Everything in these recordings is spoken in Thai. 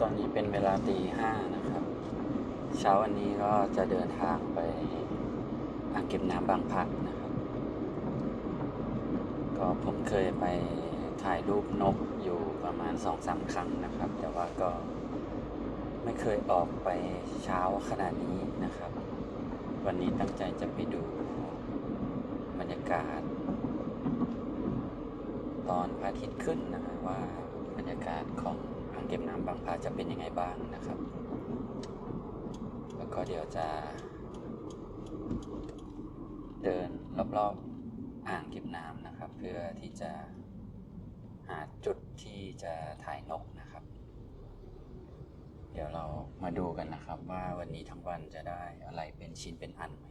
ตอนนี้เป็นเวลาตีห้านะครับ เช้าวันนี้ก็จะเดินทางไปอ่างเก็บน้ำบางพัดนะครับ ก็ผมเคยไปถ่ายรูปนกอยู่ประมาณสองสามครั้งนะครับ แต่ว่าก็ไม่เคยออกไปเช้าขนาดนี้นะครับ วันนี้ตั้งใจจะไปดูบรรยากาศ ตอนพระอาทิตย์ขึ้นนะฮะว่าบรรยากาศของ เก็บน้ำบางพาจะเป็นยังไงบ้างนะครับ แล้วก็เดี๋ยวจะ เดินรอบๆอ่างเก็บน้ำนะครับ เพื่อที่จะหาจุดที่จะถ่ายนกนะครับ เดี๋ยวเรามาดูกันนะครับ ว่าวันนี้ทั้งวันจะได้อะไรเป็นชิ้นเป็นอันไหม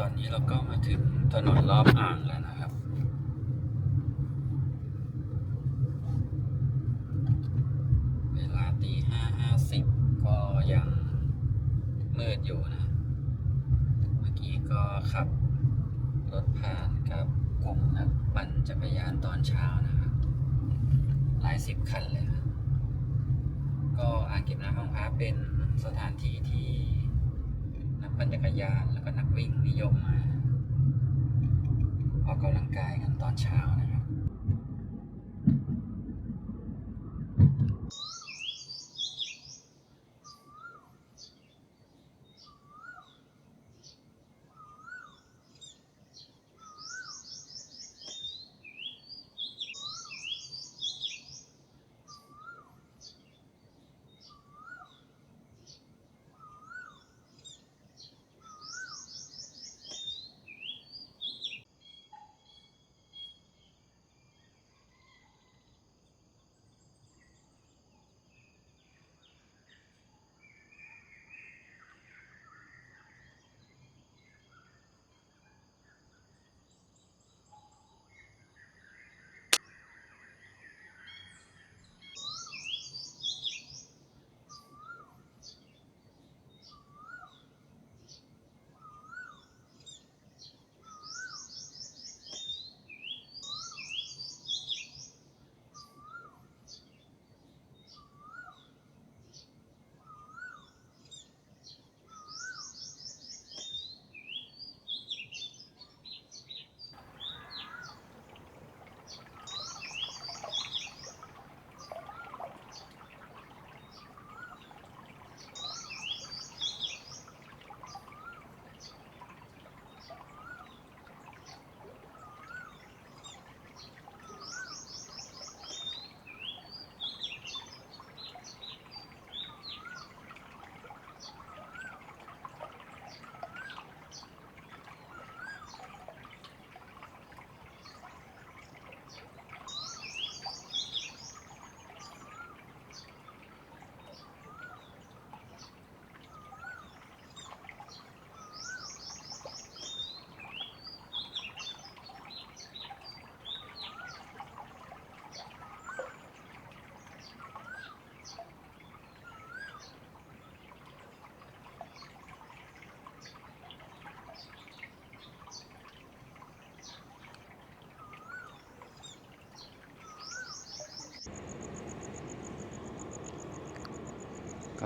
ตอนนี้เราก็มาถึงถนนรอบอ่างแล้วนะครับ เวลาตีห้าห้าสิบก็ยังมืดอยู่นะ เมื่อกี้ก็ขับรถผ่านกับกลุ่มนักปั่นจักรยานตอนเช้านะครับ หลายสิบคันเลยนะก็อ่างเก็บน้ำบางพร้าเป็นสถานที่ที่ ปั่นจักรยานแล้วก็นักวิ่งนิยมมาออกกำลังกายกันตอนเช้านะ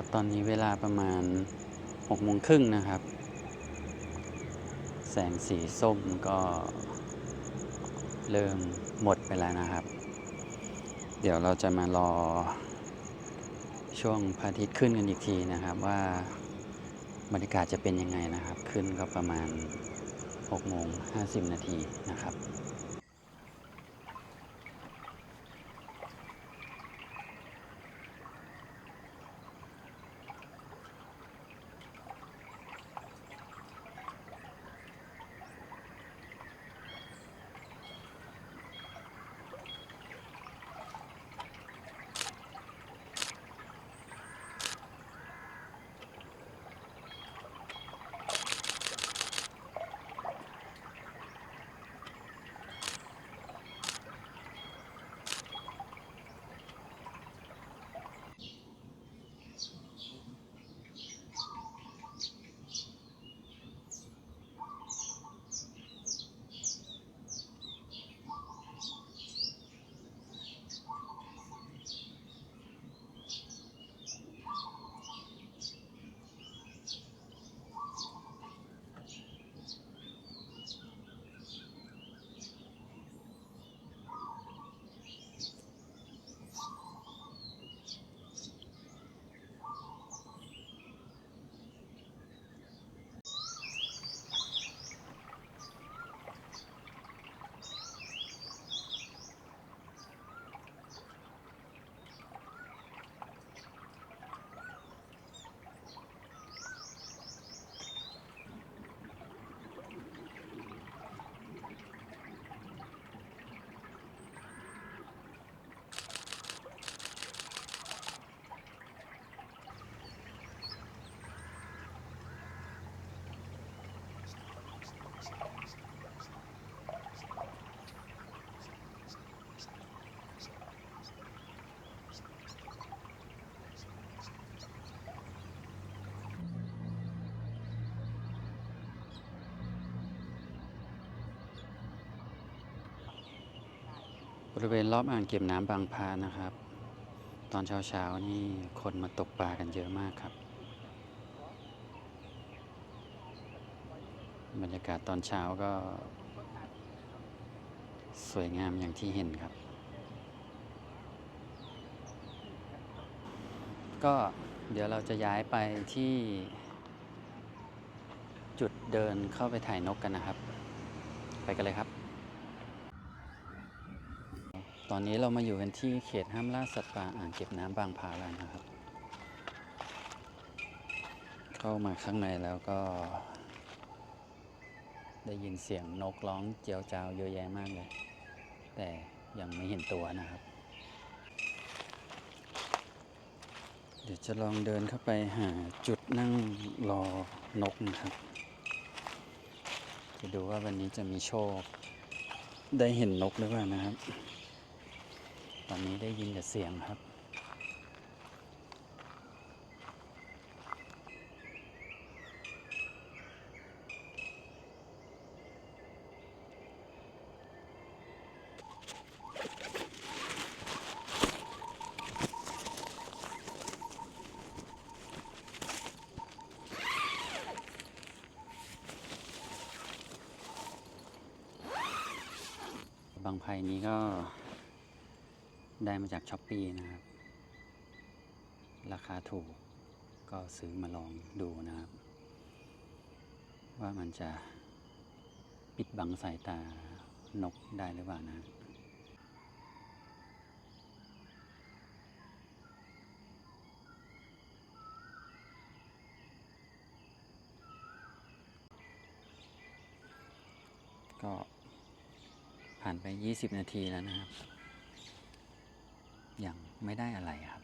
ครับตอนนี้เวลาประมาณหกโมงครึ่งนะครับ แสงสีส้มก็เริ่มหมดไปแล้วนะครับ เดี๋ยวเราจะมารอช่วงพระอาทิตย์ขึ้นกันอีกทีนะครับว่าบรรยากาศจะเป็นยังไงนะครับ ขึ้นก็ประมาณ6โมง50 นาทีนะครับ บริเวณรอบอ่างเก็บน้ำบางพานะครับ ตอนเช้าๆนี่คนมาตกปลากันเยอะมากครับ บรรยากาศตอนเช้าก็ สวยงามอย่างที่เห็นครับ ก็เดี๋ยวเราจะย้ายไปที่จุดเดินเข้าไปถ่ายนกกันนะครับ ไปกันเลยครับ ตอนนี้เรามาอยู่กันที่เขตห้ามล่าสัตว์ป่าอ่างเก็บน้ำบางพาแล้วนะครับ เข้ามาข้างในแล้วก็ ได้ยินเสียงนกร้องเจียวจาวเยอะแยะมากเลย แต่ยังไม่เห็นตัวนะครับ เดี๋ยวจะลองเดินเข้าไปหาจุดนั่งรอนกนะครับ จะดูว่าวันนี้จะมีโชค ได้เห็นนกหรือเปล่านะครับ ตอนนี้ได้ยินแต่เสียงครับ บางไพนี้ก็ ได้มาจากช้อปปีนะครับ ราคาถูกก็ซื้อมาลองดูนะครับ ว่ามันจะปิดบังสายตานกได้หรือเปล่านะก็ผ่านไป 20 นาทีแล้วนะครับ ยังไม่ได้อะไรครับ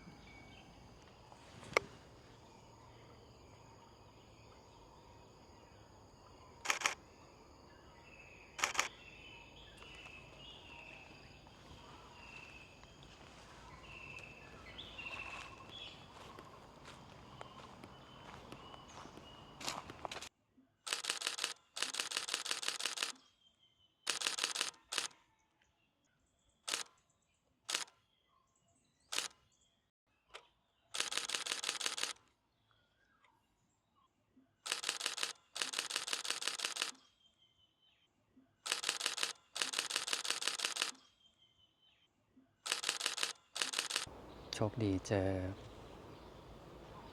โชคดีเจอ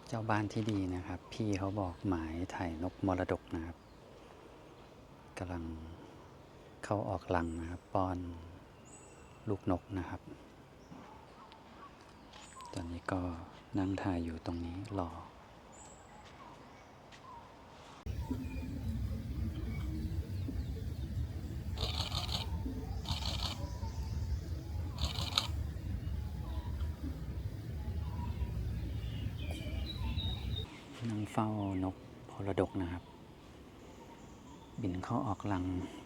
เจ้าบ้านที่ดีนะครับ พี่เขาบอกหมายถ่ายนกมรดกนะครับกำลังเข้าออกลังนะครับป้อนลูกนกนะครับ ตอนนี้ก็นั่งถ่ายอยู่ตรงนี้รอ นั่งเฝ้านกพ รดกนะครับ บินเข้าออกรัง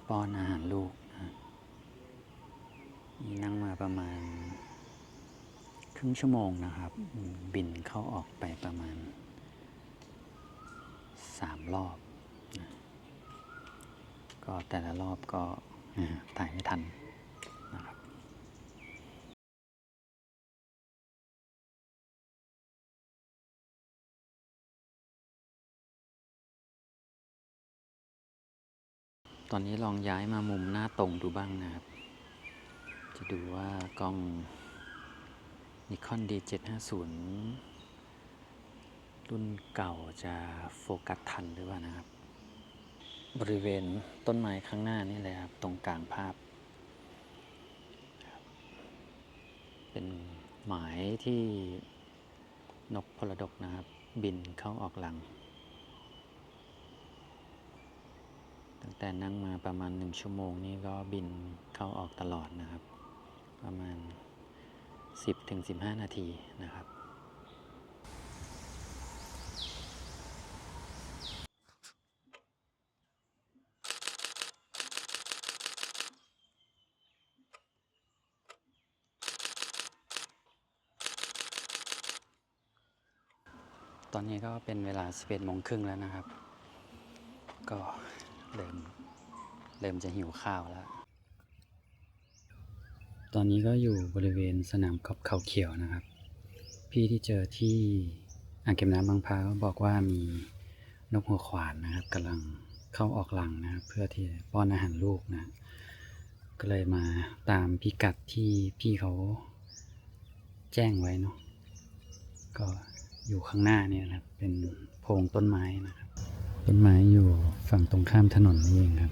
ป้อนอาหารลูกนะนี่นั่งมาประมาณ ครึ่งชั่วโมงนะครับ บินเข้าออกไปประมาณสามรอบนะก็แต่ละรอบก็ถ่ายไม่ทัน ตอนนี้ลองย้ายมามุมหน้าตรงดูบ้างนะครับ จะดูว่ากล้อง Nikon D750 รุ่นเก่าจะโฟกัสทันหรือเปล่านะครับ บริเวณต้นไม้ข้างหน้านี่เลยครับ ตรงกลางภาพ เป็นหมายที่นกพลดกนะครับ บินเข้าออกหลัง ตั้งแต่นั่งมาประมาณหนึ่งชั่วโมงนี่ก็บินเข้าออกตลอดนะครับ ประมาณ 10-15ถึง15นาทีนะครับตอนนี้ก็เป็นเวลา 11โมงครึ่งแล้วนะครับ ก็ เริ่มเริ่มจะหิวข้าวแล้ว ตอนนี้ก็อยู่บริเวณสนามกอล์ฟเขาเขียวนะครับ พี่ที่เจอที่อ่างเก็บน้ำบางพร้าบอกว่ามีนกหัวขวานนะครับกำลังเข้าออกรังนะครับเพื่อที่ป้อนอาหารลูกนะ ก็เลยมาตามพิกัดที่พี่เขาแจ้งไว้เนาะก็อยู่ข้างหน้าเนี่ยนะครับเป็นโพรงต้นไม้นะครับ ต้นไม้อยู่ฝั่งตรงข้ามถนนนี่เองครับ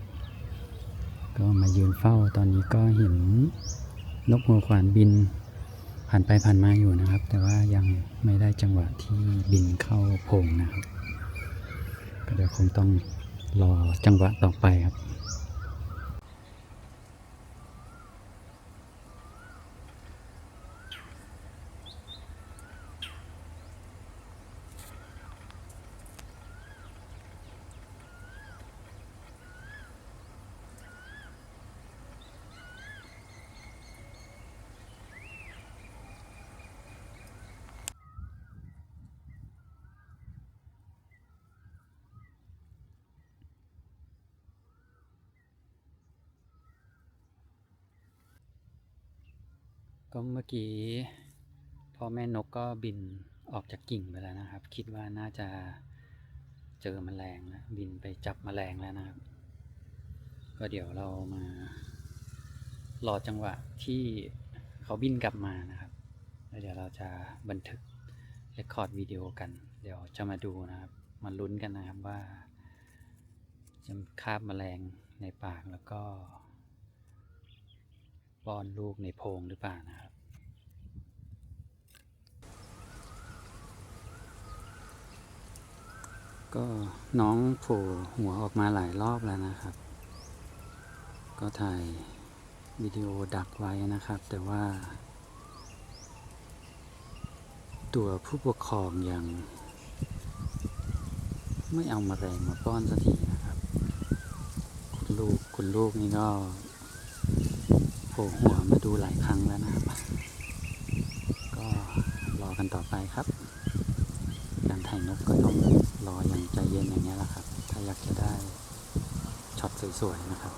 ก็มายืนเฝ้าตอนนี้ก็เห็นนกหัวขวานบิน ผ่านไปผ่านมาอยู่นะครับ แต่ว่ายังไม่ได้จังหวะที่บินเข้าโพงนะครับ ก็เดี๋ยวคงต้องรอจังหวะต่อไปครับ ก็เมื่อกี้พ่อแม่นกก็บินออกจากกิ่งไปแล้วนะครับ คิดว่าน่าจะเจอแมลงแล้วบินไปจับแมลงแล้วนะครับ ก็เดี๋ยวเรามารอจังหวะที่เขาบินกลับมานะครับแล้วเดี๋ยวเราจะบันทึกเรคคอร์ดวิดีโอกัน เดี๋ยวจะมาดูนะครับมาลุ้นกันนะครับว่าจะคาบแมลงในปากแล้วก็ ป้อนลูกในโพรงหรือเปล่านะครับ ก็น้องโผล่หัวออกมาหลายรอบแล้วนะครับ ก็ถ่ายวิดีโอดักไว้นะครับ แต่ว่า ตัวผู้ปกครองยัง ไม่เอามาแรงมาป้อนสักทีนะครับ คุณลูกคุณลูกนี่ก็ ผล่หัวมาดูหลายครั้งแล้วนะครับ ก็รอกันต่อไปครับ การถ่ายนกก็ต้องรออย่างใจเย็นอย่างนี้แหละครับ ถ้าอยากจะได้ช็อตสวยๆนะครับ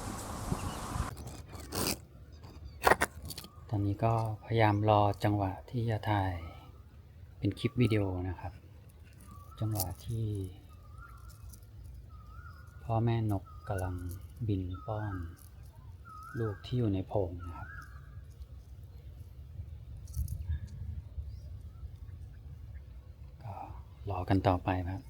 ตอนนี้ก็พยายามรอจังหวะที่จะถ่ายเป็นคลิปวิดีโอนะครับ จังหวะที่ พ่อแม่นกกำลังบินป้อน ลูกที่อยู่ในโพรงนะครับ ก็รอกันต่อไปครับ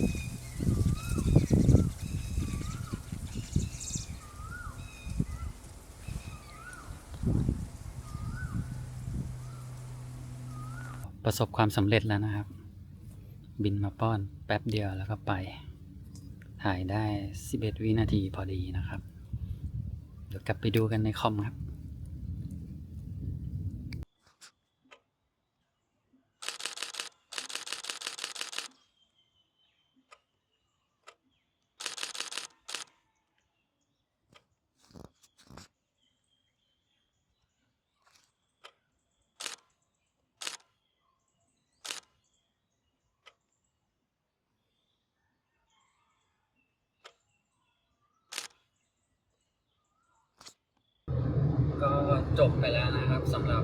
ประสบความสำเร็จแล้วนะครับ บินมาป้อนแป๊บเดียวแล้วก็ไป ถ่ายได้ 11 วินาทีพอดีนะครับ เดี๋ยวกลับไปดูกันในคอมครับ ก็ จบไปแล้วนะครับสำหรับ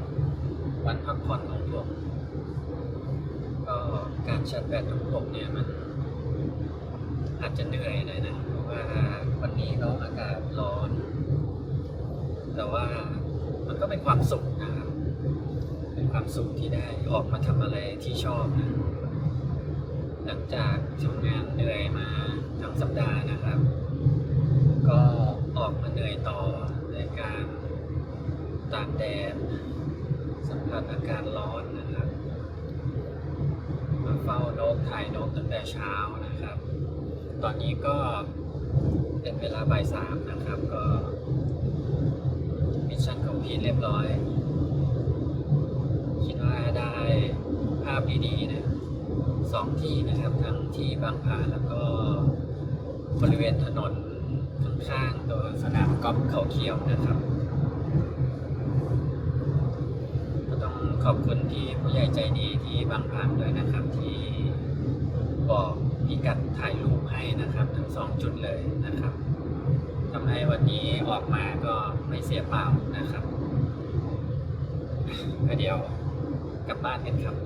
วันพักผ่อนของผมก็การชาร์จแบตของผมเนี่ยมัน อาจจะเหนื่อยหน่อยนะเพราะว่าวันนี้ก็อากาศร้อน แต่ว่ามันก็เป็นความสุขนะครับ เป็นความสุขที่ได้ออกมาทำอะไรที่ชอบนะหลังจากทำงานเหนื่อยมาทั้งสัปดาห์นะครับ ก็ออกมาเหนื่อยต่อในการ ตากแดดสัมผัสอากาศร้อนนะครับ มาเฝ้านกถ่ายนกตั้งแต่เช้านะครับ ตอนนี้ก็เป็นเวลาบ่ายสามนะครับก็มิชชั่นของพีทเรียบร้อย คิดว่าได้ภาพดีๆนะสองที่นะครับ ทั้งที่บางพาแล้วก็บริเวณถนนข้างๆตัวสนามกอล์ฟเขาเขียวนะครับ ก็ต้อง ขอบคุณที่ผู้ใหญ่ใจดีที่บางพานด้วยนะครับ ที่บอกพิกัดถ่ายรูปให้นะครับ ทั้งสองจุดเลยนะครับทำให้วันนี้ออกมาก็ไม่เสียเปล่านะครับก็เดี๋ยวกลับบ้านกันครับ